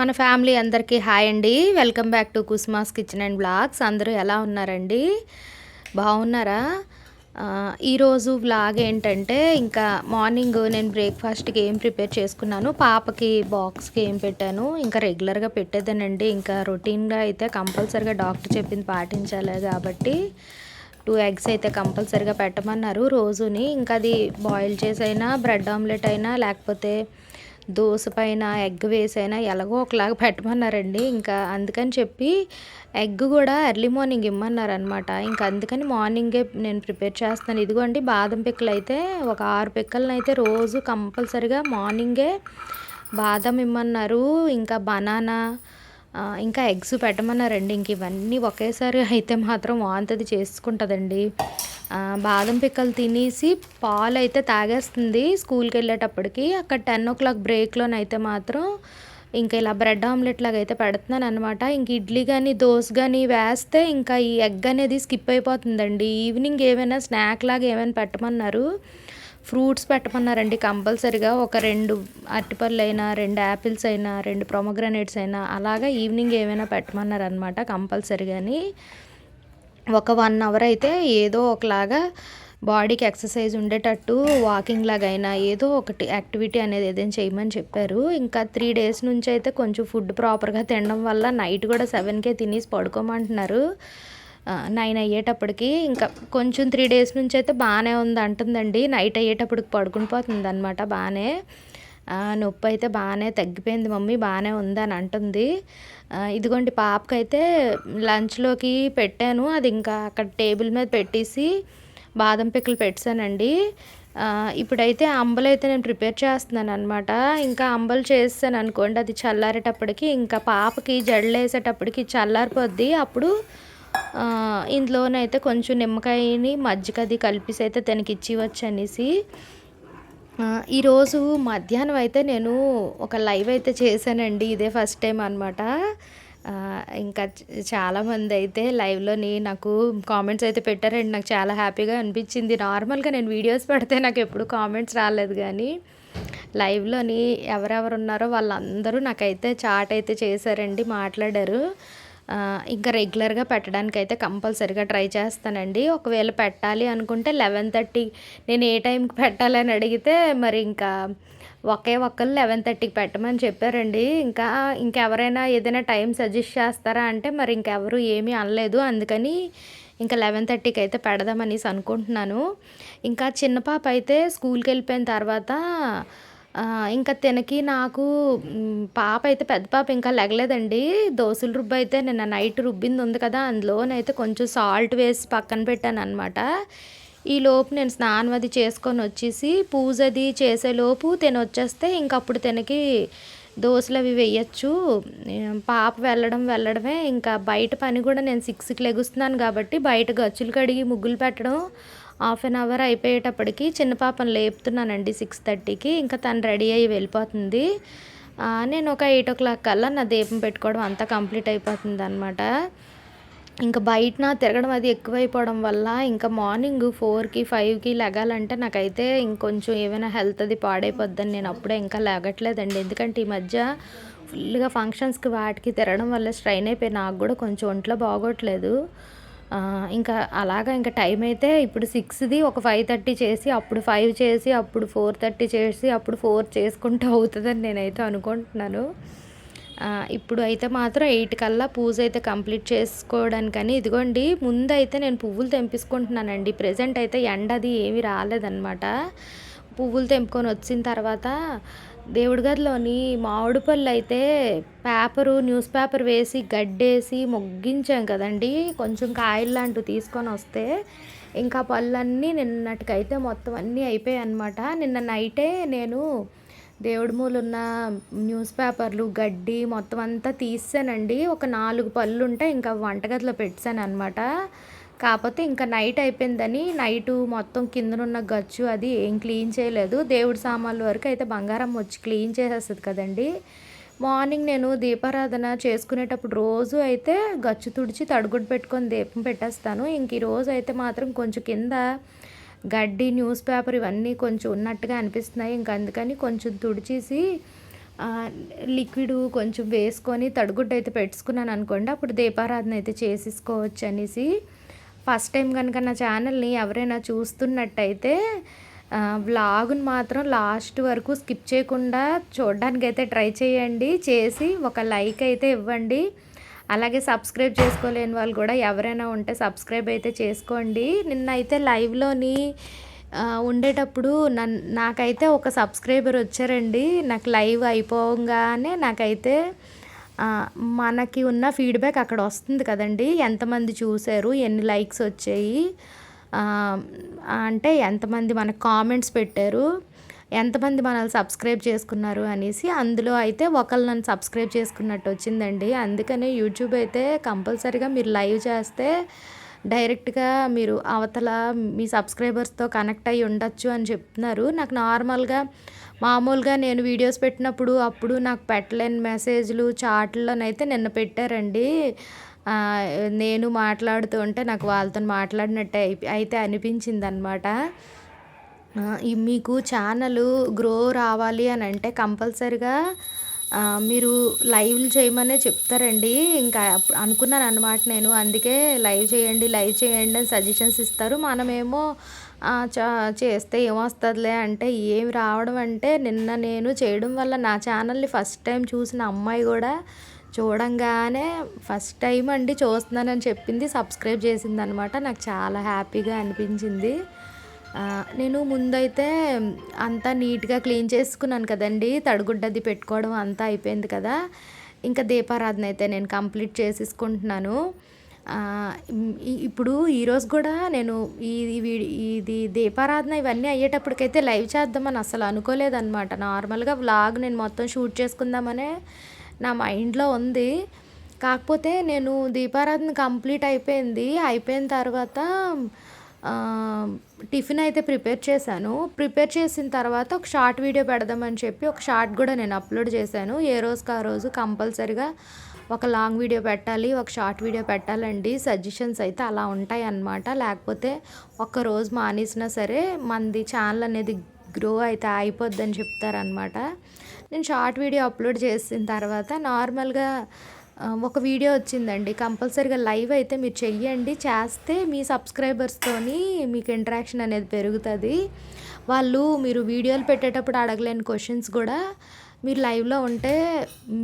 మన ఫ్యామిలీ అందరికీ హాయ్ అండి. వెల్కమ్ బ్యాక్ టు కుస్మాస్ కిచెన్ అండ్ బ్లాగ్స్. అందరూ ఎలా ఉన్నారండి? బాగున్నారా? ఈరోజు వ్లాగ్ ఏంటంటే ఇంకా మార్నింగ్ నేను బ్రేక్ఫాస్ట్కి ఏం ప్రిపేర్ చేసుకున్నాను పాపకి బాక్స్కి ఏం పెట్టాను ఇంకా రెగ్యులర్గా పెట్టేదేనండి. ఇంకా రొటీన్గా అయితే కంపల్సరిగా డాక్టర్ చెప్పింది పాటించాలి కాబట్టి టూ ఎగ్స్ అయితే కంపల్సరిగా పెట్టమన్నారు. రోజుని ఇంకా అది బాయిల్ చేసైనా బ్రెడ్ ఆమ్లెట్ అయినా లేకపోతే దోశ పైన ఎగ్ వేసైనా ఎలాగో ఒకలాగా పెట్టమన్నారండి. ఇంకా అందుకని చెప్పి ఎగ్ కూడా ఎర్లీ మార్నింగ్ ఇమ్మన్నారు అనమాట ఇంకా అందుకని మార్నింగే నేను ప్రిపేర్ చేస్తాను ఇదిగోండి బాదం పిక్కలు అయితే ఒక ఆరు పిక్కలను అయితే రోజు కంపల్సరిగా మార్నింగే బాదం ఇమ్మన్నారు. ఇంకా బనానా ఇంకా ఎగ్స్ పెట్టమన్నారండి. ఇంక ఇవన్నీ ఒకేసారి అయితే మాత్రం వాంతది చేసుకుంటుందండి. బాదం పిక్కలు తినేసి పాలు అయితే తాగేస్తుంది స్కూల్కి వెళ్ళేటప్పటికి. అక్కడ టెన్ ఓ క్లాక్ బ్రేక్లోనైతే మాత్రం ఇంకా ఇలా బ్రెడ్ ఆమ్లెట్ లాగా అయితే పెడుతున్నాను అనమాట ఇంక ఇడ్లీ కానీ దోశ కానీ వేస్తే ఇంకా ఈ ఎగ్ అనేది స్కిప్ అయిపోతుందండి. ఈవినింగ్ ఏమైనా స్నాక్ లాగా ఏమైనా పెట్టమన్నారు? ఫ్రూట్స్ పెట్టమన్నారండి కంపల్సరిగా. ఒక రెండు అరటిపళ్ళు అయినా రెండు యాపిల్స్ అయినా రెండు ప్రొమగ్రనేట్స్ అయినా అలాగా ఈవినింగ్ ఏమైనా పెట్టమన్నారు అనమాట కంపల్సరిగాని. ఒక వన్ అవర్ అయితే ఏదో ఒకలాగా బాడీకి ఎక్సర్సైజ్ ఉండేటట్టు వాకింగ్ లాగా అయినా ఏదో ఒకటి యాక్టివిటీ అనేది ఏదైనా చేయమని చెప్పారు. ఇంకా త్రీ డేస్ నుంచి అయితే కొంచెం ఫుడ్ ప్రాపర్గా తినడం వల్ల నైట్ కూడా సెవెన్కే తినేసి పడుకోమంటున్నారు. నైన్ అయ్యేటప్పటికి ఇంకా కొంచెం త్రీ డేస్ నుంచి అయితే బాగానే ఉంది అంటుందండి నైట్ అయ్యేటప్పటికి పడుకుని పోతుంది అనమాట బాగానే నొప్పి అయితే బాగానే తగ్గిపోయింది మమ్మీ బాగానే ఉంది అని అంటుంది. ఇదిగోండి పాపకైతే లంచ్లోకి పెట్టాను. అది ఇంకా అక్కడ టేబుల్ మీద పెట్టేసి బాదం పిక్కలు పెట్టానండి. ఇప్పుడైతే అంబలు అయితే నేను ప్రిపేర్ చేస్తున్నాను అనమాట ఇంకా అంబలు చేస్తాను అనుకోండి అది చల్లారేటప్పటికి ఇంకా పాపకి జడలు వేసేటప్పటికి చల్లారిపోద్ది. అప్పుడు ఇందులోనైతే కొంచెం నిమ్మకాయని మజ్జిగది కలిపేసి అయితే తనకి ఇచ్చివచ్చు అనేసి ఈరోజు మధ్యాహ్నం అయితే నేను ఒక లైవ్ అయితే చేశానండి. ఇదే ఫస్ట్ టైం అనమాట ఇంకా చాలామంది అయితే లైవ్లోని నాకు కామెంట్స్ అయితే పెట్టారండి. నాకు చాలా హ్యాపీగా అనిపించింది. నార్మల్గా నేను వీడియోస్ పెడితే నాకు ఎప్పుడు కామెంట్స్ రాలేదు కానీ లైవ్లోని ఎవరెవరు ఉన్నారో వాళ్ళందరూ నాకైతే చాట్ అయితే చేశారండి మాట్లాడారు. ఇంకా రెగ్యులర్గా పెట్టడానికి అయితే కంపల్సరీగా ట్రై చేస్తానండి. ఒకవేళ పెట్టాలి అనుకుంటే లెవెన్ థర్టీ నేను ఏ టైంకి పెట్టాలని అడిగితే మరి ఇంకా ఒకే ఒక్కరు లెవెన్ థర్టీకి పెట్టమని చెప్పారండి. ఇంకా ఇంకెవరైనా ఏదైనా టైం సజెస్ట్ చేస్తారా అంటే మరి ఇంకెవరు ఏమీ అనలేదు. అందుకని ఇంకా లెవెన్ థర్టీకి అయితే పెడదామనేసి అనుకుంటున్నాను. ఇంకా చిన్న పాప అయితే స్కూల్కి వెళ్ళిపోయిన తర్వాత ఇంకా తినకి నాకు పాప అయితే పెద్ద పాప ఇంకా లెగలేదండి. దోశలు రుబ్బు అయితే నిన్న నైట్ రుబ్బింది ఉంది కదా అందులోనైతే కొంచెం సాల్ట్ వేసి పక్కన పెట్టాను అనమాట ఈ లోపు నేను స్నానం అది చేసుకొని వచ్చేసి పూజ అది చేసేలోపు తినొచ్చేస్తే ఇంక అప్పుడు తినకి దోశలు అవి వేయచ్చు. పాప వెళ్ళడం వెళ్ళడమే ఇంకా బయట పని కూడా నేను సిక్స్కి లెగుస్తున్నాను కాబట్టి బయట గచ్చులు కడిగి ముగ్గులు పెట్టడం హాఫ్ అన్ అవర్ అయిపోయేటప్పటికి చిన్న పాపను లేపుతున్నానండి సిక్స్ థర్టీకి. ఇంకా తను రెడీ అయ్యి వెళ్ళిపోతుంది. నేను ఒక ఎయిట్ ఓ క్లాక్ కల్లా నా దీపం పెట్టుకోవడం అంతా కంప్లీట్ అయిపోతుంది అనమాట ఇంకా బయటన తిరగడం అది ఎక్కువైపోవడం వల్ల ఇంకా మార్నింగ్ ఫోర్కి ఫైవ్కి లెగాలంటే నాకైతే ఇంకొంచెం ఏమైనా హెల్త్ అది పాడైపోద్దని నేను అప్పుడే ఇంకా లేగట్లేదండి. ఎందుకంటే ఈ మధ్య ఫుల్గా ఫంక్షన్స్కి వాటికి తిరగడం వల్ల స్ట్రైన్ అయిపోయి నాకు కూడా కొంచెం ఒంట్లో బాగోట్లేదు. ఇంకా అలాగా ఇంకా టైం అయితే ఇప్పుడు సిక్స్ది ఒక ఫైవ్ థర్టీ చేసి అప్పుడు ఫైవ్ చేసి అప్పుడు ఫోర్ థర్టీ చేసి అప్పుడు ఫోర్ చేసుకుంటూ అవుతుందని నేనైతే అనుకుంటున్నాను. ఇప్పుడు అయితే మాత్రం ఎయిట్ కల్లా పూజ అయితే కంప్లీట్ చేసుకోవడానికని ఇదిగోండి ముందు అయితే నేను పువ్వులు తెంపించుకుంటున్నానండి. ప్రజెంట్ అయితే ఎండ అది ఏమీ రాలేదన్నమాట. పువ్వులు తెంపుకొని వచ్చిన తర్వాత దేవుడి గదిలోని మామిడి పళ్ళు అయితే పేపరు న్యూస్ పేపర్ వేసి గడ్డేసి మొగ్గించాం కదండి. కొంచెం కాయలు లాంటివి తీసుకొని వస్తే ఇంకా పళ్ళన్నీ నిన్నటికైతే మొత్తం అన్నీ అయిపోయాయి అనమాట నిన్న నైటే నేను దేవుడి మూలున్న న్యూస్ పేపర్లు గడ్డి మొత్తం అంతా తీసానండి ఒక నాలుగు పళ్ళు ఉంటే ఇంకా వంటగదిలో పెట్టాను అనమాట కాకపోతే ఇంకా నైట్ అయిపోయిందని నైటు మొత్తం కిందనున్న గచ్చు అది ఏం క్లీన్ చేయలేదు. దేవుడి సామాన్ల వరకు అయితే బంగారం వచ్చి క్లీన్ చేసేస్తుంది కదండి. మార్నింగ్ నేను దీపారాధన చేసుకునేటప్పుడు రోజు అయితే గచ్చు తుడిచి తడుగుడు పెట్టుకొని దీపం పెట్టేస్తాను. ఇంక ఈ రోజు అయితే మాత్రం కొంచెం కింద గడ్డి న్యూస్ పేపర్ ఇవన్నీ కొంచెం ఉన్నట్టుగా అనిపిస్తున్నాయి. ఇంక అందుకని కొంచెం తుడిచేసి లిక్విడ్ కొంచెం వేసుకొని తడిగుడ్డ అయితే పెట్టుకున్నాను అనుకోండి అప్పుడు దీపారాధన అయితే చేసేసుకోవచ్చు అనేసి ఫస్ట్ టైం కనుక నా ఛానల్ని ఎవరైనా చూస్తున్నట్టయితే వ్లాగుని మాత్రం లాస్ట్ వరకు స్కిప్ చేయకుండా చూడడానికి అయితే ట్రై చేయండి. చేసి ఒక లైక్ అయితే ఇవ్వండి. అలాగే సబ్స్క్రైబ్ చేసుకోలేని వాళ్ళు కూడా ఎవరైనా ఉంటే సబ్స్క్రైబ్ అయితే చేసుకోండి. నిన్న అయితే లైవ్లోని ఉండేటప్పుడు నన్ నాకైతే ఒక సబ్స్క్రైబర్ వచ్చారండి. నాకు లైవ్ అయిపోగానే నాకైతే మనకి ఉన్న ఫీడ్బ్యాక్ అక్కడ వస్తుంది కదండి. ఎంతమంది చూశారు? ఎన్ని లైక్స్ వచ్చాయి? అంటే ఎంతమంది మనకు కామెంట్స్ పెట్టారు? ఎంతమంది మనల్ని సబ్స్క్రైబ్ చేసుకున్నారు అనేసి అందులో అయితే ఒకళ్ళు నన్ను సబ్స్క్రైబ్ చేసుకున్నట్టు వచ్చిందండి. అందుకనే యూట్యూబ్ అయితే కంపల్సరీగా మీరు లైవ్ చేస్తే డైరెక్ట్గా మీరు అవతల మీ సబ్స్క్రైబర్స్తో కనెక్ట్ అయ్యి ఉండొచ్చు అని చెప్తున్నారు. నాకు నార్మల్గా మామూలుగా నేను వీడియోస్ పెట్టినప్పుడు అప్పుడు నాకు పెట్టలేని మెసేజ్లు చాట్లలోనైతే నిన్న పెట్టారండి. నేను మాట్లాడుతూ ఉంటే నాకు వాళ్ళతో మాట్లాడినట్టే అయితే అనిపించింది అనమాట మీకు ఛానల్ గ్రో రావాలి అని అంటే కంపల్సరిగా మీరు లైవ్లు చేయమనే చెప్తారండి. ఇంకా అనుకున్నాను అనమాట నేను. అందుకే లైవ్ చేయండి లైవ్ చేయండి అని సజెషన్స్ ఇస్తారు. మనమేమో చేస్తే ఏమొస్తుందిలే అంటే ఏమి రావడం అంటే నిన్న నేను చేయడం వల్ల నా ఛానల్ని ఫస్ట్ టైం చూసిన అమ్మాయి కూడా చూడంగానే ఫస్ట్ టైం అండి చూస్తున్నానని చెప్పింది సబ్స్క్రైబ్ చేసింది అనమాట నాకు చాలా హ్యాపీగా అనిపించింది. నేను ముందైతే అంతా నీట్గా క్లీన్ చేసుకున్నాను కదండి తడిగుడ్డది పెట్టుకోవడం అంతా అయిపోయింది కదా. ఇంకా దీపారాధన అయితే నేను కంప్లీట్ చేసేసుకుంటున్నాను. ఇప్పుడు ఈరోజు కూడా నేను ఈ ఇది దీపారాధన ఇవన్నీ అయ్యేటప్పటికైతే లైవ్ చేద్దామని అసలు అనుకోలేదన్నమాట. నార్మల్గా వ్లాగ్ నేను మొత్తం షూట్ చేసుకుందామనే నా మైండ్లో ఉంది. కాకపోతే నేను దీపారాధన కంప్లీట్ అయిపోయింది. అయిపోయిన తర్వాత టిఫిన్ అయితే ప్రిపేర్ చేశాను. ప్రిపేర్ చేసిన తర్వాత ఒక షార్ట్ వీడియో పెడదామని చెప్పి ఒక షార్ట్ కూడా నేను అప్లోడ్ చేశాను. ఏ రోజుకి ఆ రోజు కంపల్సరిగా ఒక లాంగ్ వీడియో పెట్టాలి ఒక షార్ట్ వీడియో పెట్టాలండి. సజెషన్స్ అయితే అలా ఉంటాయి అన్నమాట లేకపోతే ఒక్క రోజు మానేసినా సరే మనది ఛానల్ అనేది గ్రో అయితే అయిపోద్దని చెప్తారనమాట నేను షార్ట్ వీడియో అప్లోడ్ చేసిన తర్వాత నార్మల్గా ఒక వీడియో వచ్చిందండి. కంపల్సరీగా లైవ్ అయితే మీరు చెయ్యండి. చేస్తే మీ సబ్స్క్రైబర్స్తోని మీకు ఇంటరాక్షన్ అనేది పెరుగుతుంది. వాళ్ళు మీరు వీడియోలు పెట్టేటప్పుడు అడగలేని క్వశ్చన్స్ కూడా మీరు లైవ్లో ఉంటే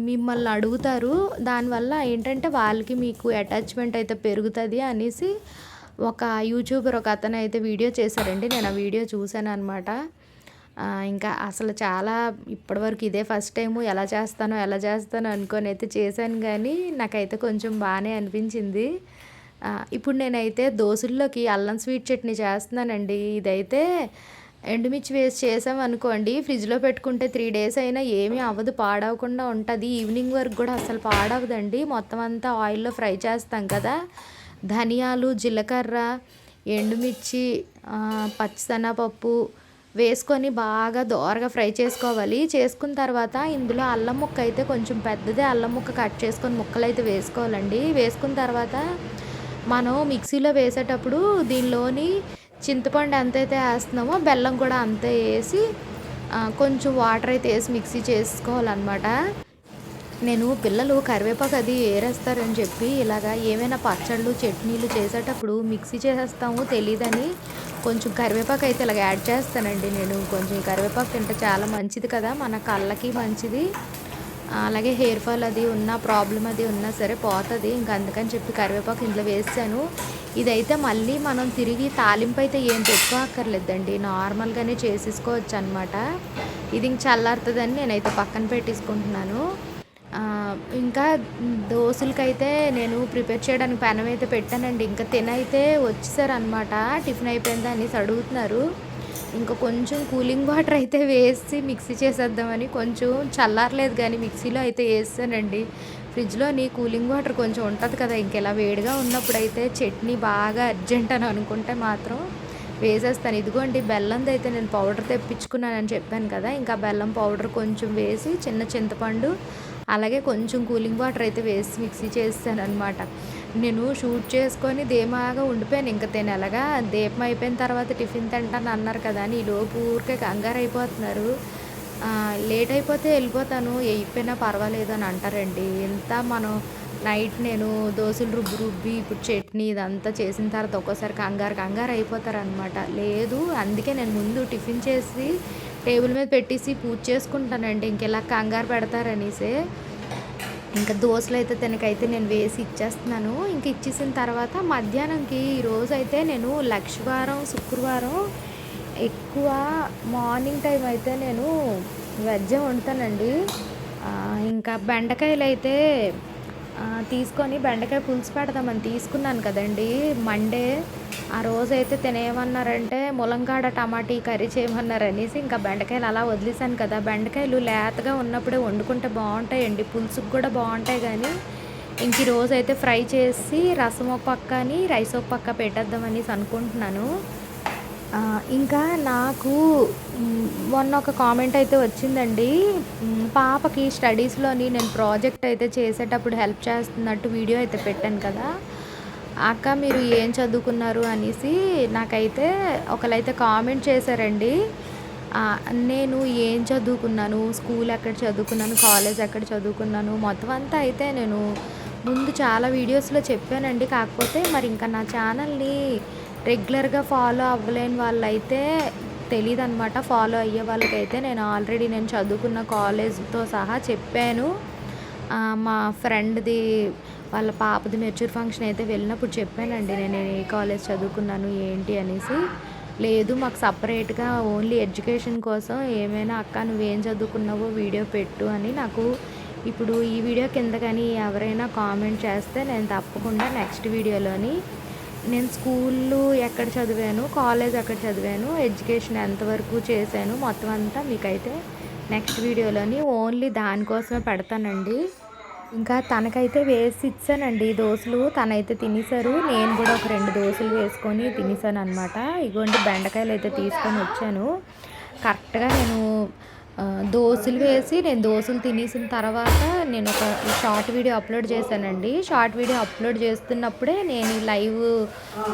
మిమ్మల్ని అడుగుతారు. దానివల్ల ఏంటంటే వాళ్ళకి మీకు అటాచ్మెంట్ అయితే పెరుగుతుంది అనేసి ఒక యూట్యూబర్ ఒక అతను అయితే వీడియో చేశారండి. నేను ఆ వీడియో చూశాను అనమాట ఇంకా అసలు చాలా ఇప్పటివరకు ఇదే ఫస్ట్ టైము ఎలా చేస్తానో ఎలా చేస్తానో అనుకొని అయితే చేశాను కానీ నాకైతే కొంచెం బాగానే అనిపించింది. ఇప్పుడు నేనైతే దోశల్లోకి అల్లం స్వీట్ చట్నీ చేస్తున్నానండి. ఇదైతే ఎండుమిర్చి వేసి చేసాం అనుకోండి ఫ్రిడ్జ్లో పెట్టుకుంటే త్రీ డేస్ అయినా ఏమీ అవ్వదు పాడవకుండా ఉంటుంది. ఈవినింగ్ వరకు కూడా అసలు పాడవదండి. మొత్తం అంతా ఆయిల్లో ఫ్రై చేస్తాం కదా. ధనియాలు జీలకర్ర ఎండుమిర్చి పచ్చిసెనపప్పు వేసుకొని బాగా దోరగా ఫ్రై చేసుకోవాలి. చేసుకున్న తర్వాత ఇందులో అల్లం ముక్క అయితే కొంచెం పెద్దదే అల్లం ముక్క కట్ చేసుకొని ముక్కలు అయితే వేసుకోవాలండి. వేసుకున్న తర్వాత మనం మిక్సీలో వేసేటప్పుడు దీనిలోని చింతపండు ఎంతైతే వేస్తున్నామో బెల్లం కూడా అంతే వేసి కొంచెం వాటర్ అయితే వేసి మిక్సీ చేసుకోవాలన్నమాట. నేను పిల్లలు కరివేపాకు అది ఏరేస్తారని చెప్పి ఇలాగా ఏమైనా పచ్చళ్ళు చట్నీలు చేసేటప్పుడు మిక్సీ చేసేస్తాము తెలియదని కొంచెం కరివేపాకు అయితే ఇలాగ యాడ్ చేస్తానండి నేను. కొంచెం కరివేపాకు తింటే చాలా మంచిది కదా మన కళ్ళకి మంచిది. అలాగే హెయిర్ ఫాల్ అది ఉన్న ప్రాబ్లం అది ఉన్నా సరే పోతుంది. ఇంకా అందుకని చెప్పి కరివేపాకు ఇంట్లో వేసాను. ఇదైతే మళ్ళీ మనం తిరిగి తాలింపు అయితే ఏం పెట్టుకోక్కర్లేదండి. నార్మల్గానే చేసేసుకోవచ్చు అనమాట ఇది ఇంక చల్లారుతుందని నేనైతే పక్కన పెట్టేసుకుంటున్నాను. ఇంకా దోశలకైతే నేను ప్రిపేర్ చేయడానికి పెనం అయితే పెట్టానండి. ఇంకా తినైతే వచ్చేసారనమాట టిఫిన్ అయిపోయిందా అనేసి అడుగుతున్నారు. ఇంకా కొంచెం కూలింగ్ వాటర్ అయితే వేసి మిక్సీ చేసేద్దామని కొంచెం చల్లారలేదు కానీ మిక్సీలో అయితే వేసానండి ఫ్రిడ్జ్లోని కూలింగ్ వాటర్ కొంచెం ఉంటుంది కదా ఇంకెలా వేడిగా ఉన్నప్పుడు అయితే చట్నీ బాగా అర్జెంట్ అని అనుకుంటే మాత్రం వేసేస్తాను. ఇదిగోండి బెల్లంది అయితే నేను పౌడర్ తెప్పించుకున్నానని చెప్పాను కదా ఇంకా బెల్లం పౌడర్ కొంచెం వేసి చిన్న చింతపండు అలాగే కొంచెం కూలింగ్ వాటర్ అయితే వేసి మిక్సీ చేస్తాను అనమాట నేను షూట్ చేసుకొని ధీమాగా ఉండిపోయాను. ఇంకా తినెలగా దీపం అయిపోయిన తర్వాత టిఫిన్ తింటాను అన్నారు కదా అని లోపు ఊరికే కంగారు అయిపోతున్నారు లేట్ అయిపోతే వెళ్ళిపోతాను. అయిపోయినా పర్వాలేదు అని అంటారండి. ఎంత మనం నైట్ నేను దోశలు రుబ్బు రుబ్బి ఇప్పుడు చట్నీ ఇదంతా చేసిన తర్వాత ఒక్కోసారి కంగారు కంగారు అయిపోతారనమాట లేదు అందుకే నేను ముందు టిఫిన్ చేసి టేబుల్ మీద పెట్టేసి పూజ చేసుకుంటానండి. ఇంకెలా కంగారు పెడతారనేసే. ఇంకా దోశలు అయితే తనకైతే నేను వేసి ఇచ్చేస్తున్నాను. ఇంక ఇచ్చేసిన తర్వాత మధ్యాహ్నంకి ఈరోజు అయితే నేను లక్షవారం శుక్రవారం ఎక్కువ మార్నింగ్ టైం అయితే నేను వెజ్ వండుతానండి. ఇంకా బెండకాయలు అయితే తీసుకొని బెండకాయ పులుసు పెడదామని తీసుకున్నాను కదండి. మండే ఆ రోజైతే తినేయమన్నారంటే ములంగాడ టమాటీ కర్రీ చేయమన్నారు అనేసి ఇంకా బెండకాయలు అలా వదిలేసాను కదా. బెండకాయలు లేతగా ఉన్నప్పుడే వండుకుంటే బాగుంటాయండి. పులుసుకు కూడా బాగుంటాయి కానీ ఇంక రోజు అయితే ఫ్రై చేసి రసం ఒక పక్కని రైస్ ఒక పక్క పెట్టేద్దామనేసి అనుకుంటున్నాను. ఇంకా నాకు మొన్న ఒక కామెంట్ అయితే వచ్చిందండి. పాపకి స్టడీస్లోని నేను ప్రాజెక్ట్ అయితే చేసేటప్పుడు హెల్ప్ చేస్తున్నట్టు వీడియో అయితే పెట్టాను కదా. అక్క మీరు ఏం చదువుకున్నారు అనేసి నాకైతే ఒకరైతే కామెంట్ చేశారండి. నేను ఏం చదువుకున్నాను? స్కూల్ ఎక్కడ చదువుకున్నాను? కాలేజ్ ఎక్కడ చదువుకున్నాను? మొత్తం అంతా అయితే నేను ముందు చాలా వీడియోస్లో చెప్పానండి. కాకపోతే మరి ఇంకా నా ఛానల్ని రెగ్యులర్గా ఫాలో అవ్వలేని వాళ్ళైతే తెలియదు అనమాట ఫాలో అయ్యే వాళ్ళకైతే నేను ఆల్రెడీ నేను చదువుకున్న కాలేజ్తో సహా చెప్పాను. మా ఫ్రెండ్ది వాళ్ళ పాపది మెచ్యూర్ ఫంక్షన్ అయితే వెళ్ళినప్పుడు చెప్పానండి. నేను ఏ కాలేజ్ చదువుకున్నాను ఏంటి అనేసి. లేదు మాకు సపరేట్గా ఓన్లీ ఎడ్యుకేషన్ కోసం ఏమైనా అక్క నువ్వేం చదువుకున్నావో వీడియో పెట్టు అని నాకు ఇప్పుడు ఈ వీడియో కింద కానీ ఎవరైనా కామెంట్ చేస్తే నేను తప్పకుండా నెక్స్ట్ వీడియోలోని నేను స్కూళ్ళు ఎక్కడ చదివాను కాలేజ్ ఎక్కడ చదివాను ఎడ్యుకేషన్ ఎంతవరకు చేశాను మొత్తం అంతా మీకైతే నెక్స్ట్ వీడియోలోని ఓన్లీ దానికోసమే పెడతానండి. ఇంకా తనకైతే వేసి ఇచ్చానండి దోశలు. తనైతే తినేశారు. నేను కూడా ఒక రెండు దోశలు వేసుకొని తినేసాను అనమాట ఇగోండి బెండకాయలు అయితే తీసుకొని వచ్చాను. కరెక్ట్గా నేను దోశలు వేసి నేను దోశలు తినేసిన తర్వాత నేను ఒక షార్ట్ వీడియో అప్లోడ్ చేశానండి. షార్ట్ వీడియో అప్లోడ్ చేస్తున్నప్పుడే నేను లైవ్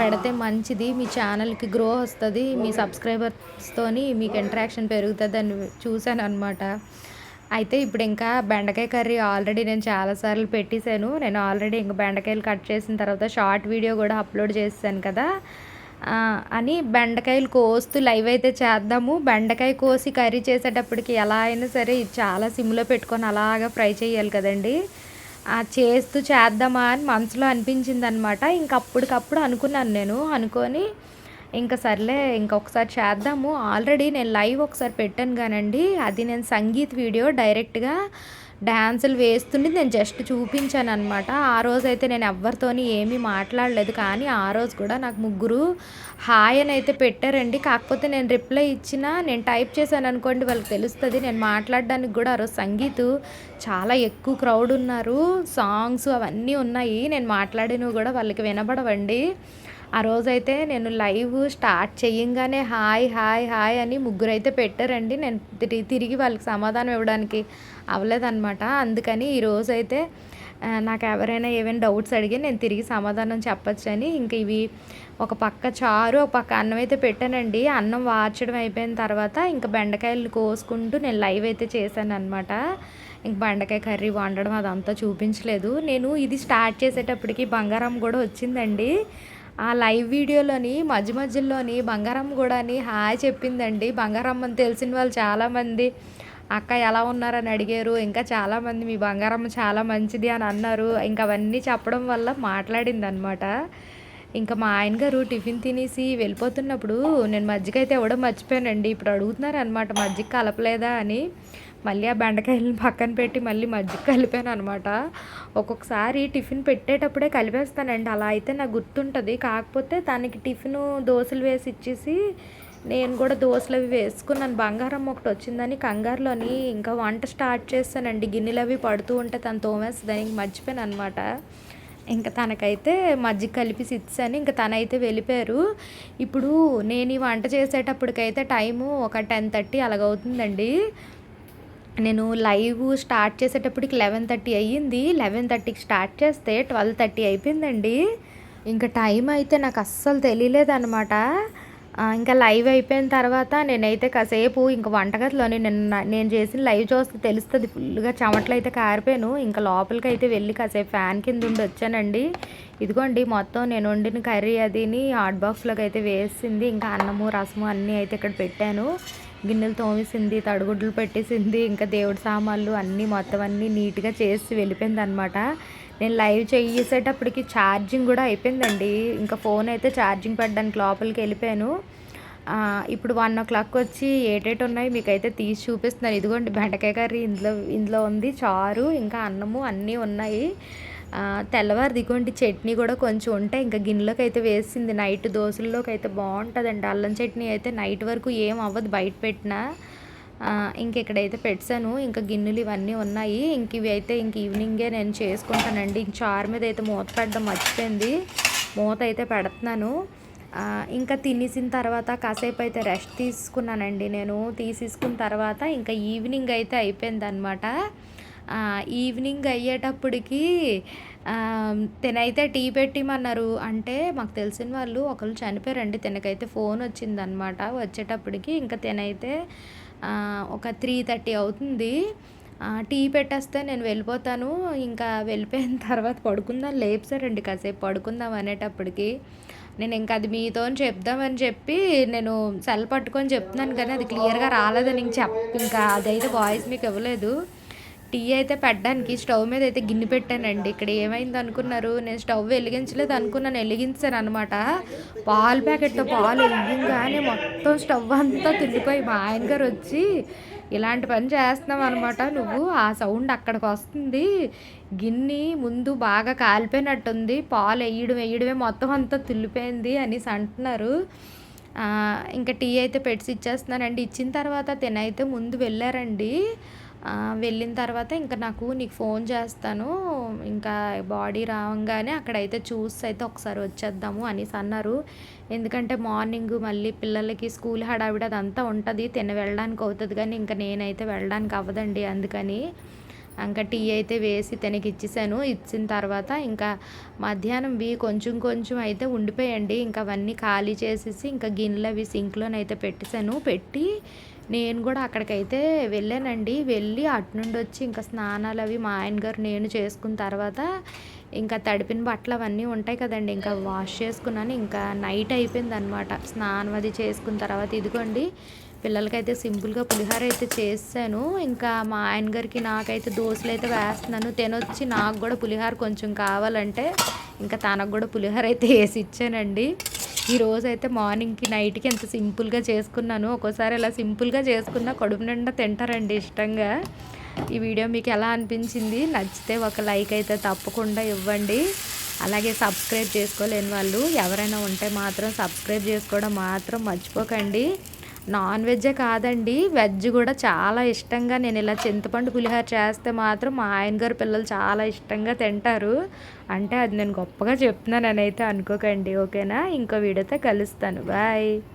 పెడితే మంచిది. మీ ఛానల్కి గ్రో వస్తుంది. మీ సబ్స్క్రైబర్స్తోని మీకు ఇంటరాక్షన్ పెరుగుతుంది అని చూశాను అనమాట అయితే ఇప్పుడు ఇంకా బెండకాయ కర్రీ ఆల్రెడీ నేను చాలాసార్లు పెట్టేశాను. నేను ఆల్రెడీ ఇంకా బెండకాయలు కట్ చేసిన తర్వాత షార్ట్ వీడియో కూడా అప్లోడ్ చేశాను కదా. అని బెండకాయలు కోస్తూ లైవ్ అయితే చేద్దాము. బెండకాయ కోసి కర్రీ చేసేటప్పటికి ఎలా అయినా సరే చాలా సిమ్లో పెట్టుకొని అలాగా ఫ్రై చేయాలి కదండి. చేస్తూ చేద్దామా అని మనసులో అనిపించింది అనమాట ఇంక అప్పటికప్పుడు అనుకున్నాను నేను. అనుకొని ఇంకా సర్లే ఇంకొకసారి చేద్దాము. ఆల్రెడీ నేను లైవ్ ఒకసారి పెట్టాను కానండి. అది నేను సంగీత్ వీడియో డైరెక్ట్గా డ్యాన్సులు వేస్తుండి నేను జస్ట్ చూపించాను అనమాట ఆ రోజు అయితే నేను ఎవరితోని ఏమీ మాట్లాడలేదు కానీ ఆ రోజు కూడా నాకు ముగ్గురు హాయ్ అని అయితే పెట్టారండి. కాకపోతే నేను రిప్లై ఇచ్చిన నేను టైప్ చేశాను అనుకోండి వాళ్ళకి తెలుస్తుంది. నేను మాట్లాడడానికి కూడా ఆ రోజు సంగీత్ చాలా ఎక్కువ క్రౌడ్ ఉన్నారు. సాంగ్స్ అవన్నీ ఉన్నాయి. నేను మాట్లాడినవి కూడా వాళ్ళకి వినబడవండి. ఆ రోజైతే నేను లైవ్ స్టార్ట్ చేయంగానే హాయ్ హాయ్ హాయ్ అని ముగ్గురైతే పెట్టారండి. నేను తిరిగి వాళ్ళకి సమాధానం ఇవ్వడానికి అవ్వలేదన్నమాట. అందుకని ఈరోజైతే నాకు ఎవరైనా ఏమైనా డౌట్స్ అడిగి నేను తిరిగి సమాధానం చెప్పచ్చని ఇంక ఇవి ఒక పక్క చారు ఒక పక్క అన్నం అయితే పెట్టానండి. అన్నం వార్చడం అయిపోయిన తర్వాత ఇంకా బెండకాయలు కోసుకుంటూ నేను లైవ్ అయితే చేశాను అనమాట ఇంక బెండకాయ కర్రీ వండడం అదంతా చూపించలేదు. నేను ఇది స్టార్ట్ చేసేటప్పటికి బంగారం కూడా వచ్చిందండి. ఆ లైవ్ వీడియోలోని మధ్య మధ్యలోని బంగారం అని హాయ్ చెప్పిందండి. బంగారమ్మని తెలిసిన వాళ్ళు చాలామంది అక్క ఎలా ఉన్నారని అడిగారు. ఇంకా చాలామంది మీ బంగారమ్మ చాలా మంచిది అని అన్నారు. ఇంకా అవన్నీ చెప్పడం వల్ల మాట్లాడింది అనమాట ఇంకా మా ఆయన గారు టిఫిన్ తినేసి వెళ్ళిపోతున్నప్పుడు నేను మజ్జిగ అయితే ఇవ్వడం మర్చిపోయానండి ఇప్పుడు అడుగుతున్నారు అనమాట మజ్జిగ కలపలేదా అని. మళ్ళీ ఆ బెండకాయలను పక్కన పెట్టి మళ్ళీ మజ్జిగ కలిపాను అనమాట ఒక్కొక్కసారి టిఫిన్ పెట్టేటప్పుడే కలిపేస్తానండి. అలా అయితే నాకు గుర్తుంటుంది. కాకపోతే తనకి టిఫిన్ దోశలు వేసి ఇచ్చేసి నేను కూడా దోశలు అవి వేసుకున్నాను. బంగారం ఒకటి వచ్చిందని కంగారులోని ఇంకా వంట స్టార్ట్ చేస్తానండి. గిన్నెలు అవి పడుతూ ఉంటే తను తోమేస్తుందని ఇంక మర్చిపోయాను అనమాట ఇంకా తనకైతే మజ్జిగ కలిపి ఇచ్చాను ఇంకా తనైతే వెళ్ళిపోయారు. ఇప్పుడు నేను ఈ వంట చేసేటప్పటికైతే టైము ఒక టెన్ థర్టీ అలాగవుతుందండి. నేను లైవ్ స్టార్ట్ చేసేటప్పటికి లెవెన్ థర్టీ అయ్యింది. లెవెన్ థర్టీకి స్టార్ట్ చేస్తే ట్వెల్వ్ థర్టీ అయిపోయిందండి. ఇంకా టైం అయితే నాకు అస్సలు తెలియలేదన్నమాట. ఇంకా లైవ్ అయిపోయిన తర్వాత నేనైతే కాసేపు ఇంక వంటగదిలో నిన్న నేను చేసిన లైవ్ చూస్తే తెలుస్తుంది ఫుల్‌గా చెమటలయితే కారిపోయాను. ఇంక లోపలికైతే వెళ్ళి కాసేపు ఫ్యాన్ కింద ఉండి వచ్చానండి. ఇదిగోండి మొత్తం నేను వండిన కర్రీ అదిని హాట్ బాక్స్‌లోకి అయితే వేసింది ఇంకా అన్నము, రసము అన్నీ అయితే ఇక్కడ పెట్టాను. గిన్నెలు తోమేసింది, తడిగుడ్లు పెట్టేసింది, ఇంకా దేవుడి సామాన్లు అన్నీ మొత్తం అన్నీ నీట్‌గా చేసి వెళ్ళిపోయింది అనమాట నేను లైవ్ చేసేటప్పటికి ఛార్జింగ్ కూడా అయిపోయిందండి. ఇంకా ఫోన్ అయితే ఛార్జింగ్ పెట్టడానికి లోపలికి వెళ్ళిపోయాను. ఇప్పుడు వన్ ఓ క్లాక్ వచ్చి ఏటేటి ఉన్నాయి మీకైతే తీసి చూపిస్తున్నాను. ఇదిగోండి బెండకాయ కర్రీ ఇందులో ఇందులో ఉంది. చారు, ఇంకా అన్నము అన్నీ ఉన్నాయి. తెల్లవారు దిగోండి చట్నీ కూడా కొంచెం ఉంటే ఇంకా గిన్నెలోకి అయితే వేసింది నైట్ దోసల్లోకి అయితే బాగుంటుందండి అల్లం చట్నీ అయితే నైట్ వరకు ఏం అవ్వదు బయట పెట్టినా. ఆహ్, ఇంక ఇక్కడైతే పెట్టాను ఇంకా గిన్నెలు ఇవన్నీ ఉన్నాయి. ఇంక ఇవి అయితే ఇంక ఈవినింగే నేను చేసుకుంటానండి. ఇంక చారు మీద అయితే మూత పెట్టడం మర్చిపోయింది. మూత అయితే పెడుతున్నాను. ఇంకా తినేసిన తర్వాత కాసేపు అయితే రెస్ట్ తీసుకున్నానండి నేను. తీసేసుకున్న తర్వాత ఇంకా ఈవినింగ్ అయితే అయిపోయింది అనమాట ఈవినింగ్ అయ్యేటప్పటికి తినైతే టీ పెట్టిమన్నారు. అంటే మాకు తెలిసిన వాళ్ళు ఒకళ్ళు చనిపోయారండి. తినకైతే ఫోన్ వచ్చిందనమాట. వచ్చేటప్పటికి ఇంకా తినైతే ఒక త్రీ థర్టీ అవుతుంది. టీ పెట్టేస్తే నేను వెళ్ళిపోతాను. ఇంకా వెళ్ళిపోయిన తర్వాత పడుకుందాం లేపేసారండి కాసేపు పడుకుందాం అనేటప్పటికి. నేను ఇంకా అది మీతో చెప్దామని చెప్పి నేను సెల్ పట్టుకొని చెప్తున్నాను కానీ అది క్లియర్‌గా రాలేదని ఇంక చెప్ ఇంకా అదైతే వాయిస్ మీకు ఇవ్వలేదు. టీ అయితే పెట్టడానికి స్టవ్ మీద అయితే గిన్నె పెట్టానండి. ఇక్కడ ఏమైంది అనుకున్నారు నేను స్టవ్ వెలిగించలేదు అనుకున్నాను. వెలిగించాను అనమాట పాల ప్యాకెట్‌తో పాలు వెలిగింగానే మొత్తం స్టవ్ అంతా తుల్లిపోయి మా ఆయన గారు వచ్చి, "ఇలాంటి పని చేస్తున్నావనమాట నువ్వు. ఆ సౌండ్ అక్కడికి వస్తుంది గిన్ని ముందు బాగా కాలిపోయినట్టుంది. పాలు వేయడం వేయడమే మొత్తం అంతా తుల్లిపోయింది" అనేసి అంటున్నారు. ఇంకా టీ అయితే పెట్టేసి ఇచ్చేస్తున్నానండి. ఇచ్చిన తర్వాత తినైతే ముందు వెళ్ళారండి. వెళ్ళిన తర్వాత ఇంక నాకు నీకు ఫోన్ చేస్తాను. ఇంకా బాడీ రావంగానే అక్కడైతే చూసి అయితే ఒకసారి వచ్చేద్దాము అనేసి అన్నారు. ఎందుకంటే మార్నింగ్ మళ్ళీ పిల్లలకి స్కూల్ హడావిడి అదంతా ఉంటుంది తిన వెళ్ళడానికి అవుతుంది కానీ ఇంకా నేనైతే వెళ్ళడానికి అవ్వదండి అందుకని. ఇంకా టీ అయితే వేసి తినకి ఇచ్చేసాను. ఇచ్చిన తర్వాత ఇంకా మధ్యాహ్నంవి కొంచెం కొంచెం అయితే ఉండిపోయండి ఇంకా అవన్నీ ఖాళీ చేసేసి ఇంకా గిన్నెలవి సింక్‌లోనైతే పెట్టేసాను. పెట్టి నేను కూడా అక్కడికైతే వెళ్ళానండి. వెళ్ళి అటునుండి వచ్చి ఇంకా స్నానాలు అవి మా ఆయన గారు, నేను చేసుకున్న తర్వాత ఇంకా తడిపిన బట్టలు అవన్నీ ఉంటాయి కదండీ! ఇంకా వాష్ చేసుకున్నాను. ఇంకా నైట్ అయిపోయిందనమాట. స్నానం అది చేసుకున్న తర్వాత ఇదిగోండి పిల్లలకైతే సింపుల్‌గా పులిహోర అయితే చేశాను ఇంకా మా ఆయన గారికి, నాకైతే దోసలైతే వేస్తున్నాను. తినొచ్చి నాకు కూడా పులిహోర కొంచెం కావాలంటే ఇంకా తనకు కూడా పులిహోర అయితే వేసి ఇచ్చానండి. ఈరోజైతే మార్నింగ్‌కి, నైట్‌కి ఎంత సింపుల్‌గా చేసుకున్నాను. ఒక్కోసారి ఇలా సింపుల్‌గా చేసుకున్నా కడుపు నిండా తింటారండి ఇష్టంగా. ఈ వీడియో మీకు ఎలా అనిపించింది? నచ్చితే ఒక లైక్ అయితే తప్పకుండా ఇవ్వండి. అలాగే సబ్స్క్రైబ్ చేసుకోలేని వాళ్ళు ఎవరైనా ఉంటే మాత్రం సబ్స్క్రైబ్ చేసుకోవడం మాత్రం మర్చిపోకండి. నాన్ వెజ్జే కాదండి. వెజ్ కూడా చాలా ఇష్టంగా నేను ఇలా చింతపండు పులిహోర చేస్తే మాత్రం మా ఆయన గారు పిల్లలు చాలా ఇష్టంగా తింటారు. అంటే అది నేను గొప్పగా చెప్తున్నాను నేను అయితే అనుకోకండి. ఓకేనా? ఇంకో వీడియోతో కలుస్తాను. బాయ్.